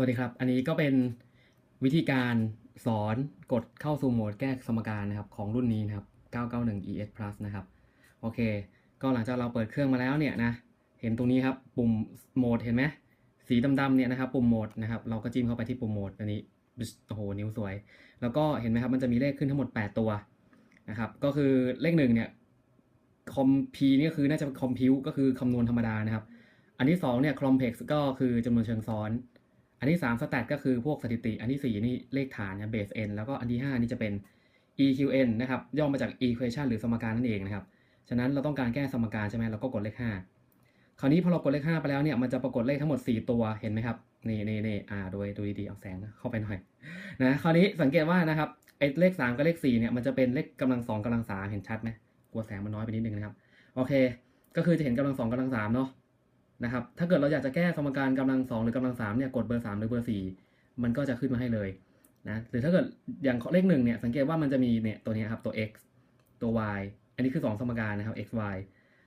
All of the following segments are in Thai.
วัสดีครับ อันนี้ก็เป็นวิธีการสอนกดเข้าสู่โหมดแก้สมการนะครับของรุ่นนี้นะครับ 991 ES Plus นะครับ โอเค ก็หลังจากเราเปิดเครื่องมาแล้วเนี่ยนะ เห็นตรงนี้ครับ ปุ่มโหมดเห็นไหม สีดำๆเนี่ยนะครับ ปุ่มโหมดนะครับ เราก็จิ้มเข้าไปที่ปุ่มโหมดอันนี้ โอ้โห นิ้วสวย แล้วก็เห็นไหมครับ มันจะมีเลขขึ้นทั้งหมด 8 ตัวนะครับ ก็คือเลขหนึ่งเนี่ย คอมพีนี่ก็คือน่าจะคอมพิวก็คือคำนวณธรรมดานะครับ อันที่สองเนี่ย คอมเพล็กซ์ก็คือจำนวนเชิงซ้อน อันที่3 stat ก็คือพวกสถิติ อันที่ 4 นี่เลขฐานนะ base n แล้วก็อันที่ 5 นี่จะเป็น eqn นะครับย่อมาจาก equation หรือสมการนั่นเองนะครับ ฉะนั้นเราต้องการแก้สมการใช่ไหมเราก็กดเลข 5 คราวนี้พอเรากดเลข 5 ไปแล้วเนี่ยมันจะปรากฏเลขทั้งหมด 4 ตัวเห็นไหมครับนี่นี่นี่อ่าโดยดูดีๆเอาแสงเข้าไปหน่อยนะคราวนี้สังเกตว่านะครับไอ้เลข 3 กับเลข4เนี่ยมันจะเป็นเลขกำลัง2กำลัง3เห็นชัดไหมกลัวแสงมันน้อยไปนิดนึงนะครับโอเค ก็คือจะเห็นกำลัง2กำลัง3เนาะ นะครับ ถ้าเกิดเราอยากจะแก้สมการกำลัง 2 หรือกำลัง3เนี่ยกดเบอร์ 3 หรือเบอร์ 4 มันก็จะขึ้นมาให้เลยนะหรือถ้าเกิดอย่างเลขหนึ่งเนี่ยสังเกตว่ามันจะมีเนี่ยตัวนี้ครับตัว x ตัว y อันนี้คือ 2 สมการนะครับ x y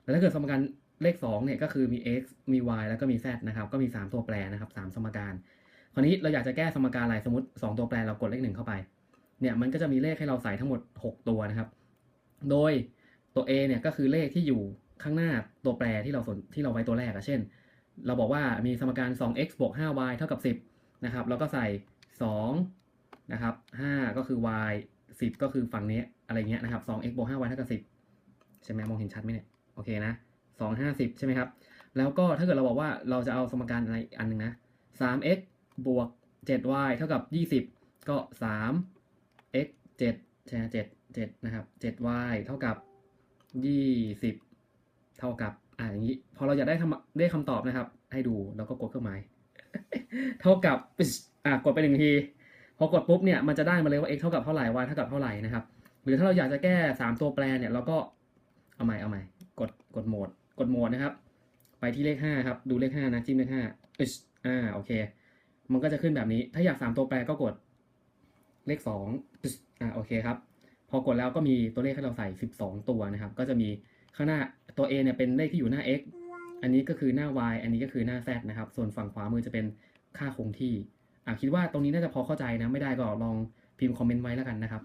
แล้วถ้าเกิดสมการเลข2เนี่ยก็คือมี x มี y แล้วก็มี z นะครับ ก็มี 3 ตัวแปรนะครับ 3 สมการ คราวนี้เราอยากจะแก้สมการอะไรสมมติ 2 ตัวแปรเรากดเลขหนึ่งเข้าไป เนี่ยมันก็จะมีเลขให้เราใส่ทั้งหมด 6 ตัวนะครับ โดยตัว a เนี่ยก็คือเลขที่อยู่ ข้างหน้าตัวแปรที่เราสนที่เราไว้ตัวแรกอะเช่น เราบอกว่ามีสมการ 2x บวก 5y เท่ากับ 10 นะครับ แล้วก็ใส่ 2 นะครับ 5 ก็คือ y 10 ก็คือฝั่งนี้อะไรเงี้ยนะครับ 2x บวก 5y เท่ากับ 10 ใช่ไหมมองเห็นชัดไหมเนี่ย โอเคนะ 2 5 10 ใช่ไหมครับ แล้วก็ถ้าเกิดเราบอกว่าเราจะเอาสมการอะไรอันหนึ่งนะ 3x บวก 7y เท่ากับ 20 ก็ 3x 7ใช่ไหม7 7นะครับ 7y เท่ากับ 20 เท่ากับอ่าอย่างนี้พอเราอยากได้คำได้คำตอบนะครับ ให้ดูแล้วก็กดเครื่องหมายเท่ากับอ่ากดไปหนึ่งทีพอกดปุ๊บเนี่ยมันจะได้มาเลยว่า x เท่ากับเท่าไหร่ y เท่ากับเท่าไหร่นะครับ หรือถ้าเราอยากจะแก้ 3 ตัวแปรเนี่ยเราก็เอาใหม่เอาใหม่กดกดโหมด กดโหมดนะครับ ไปที่เลข5ครับดูเลข5นะจิ้มเลข5อึชอ่าโอเค มันก็จะขึ้นแบบนี้ ถ้าอยาก 3 ตัวแปรก็กดเลข2อ่าโอเคครับ พอกดแล้วก็มีตัวเลขให้เราใส่ 12 ตัวนะครับ ก็จะมี ข้างหน้าตัว A เนี่ยเป็นเลขที่อยู่หน้า x อันนี้ก็คือหน้า y อันนี้ก็คือหน้า z นะครับ ส่วนฝั่งขวามือจะเป็นค่าคงที่อะคิดว่าตรงนี้น่าจะพอเข้าใจนะ ไม่ได้ก็ลองพิมพ์คอมเมนต์ไว้แล้วกันนะครับ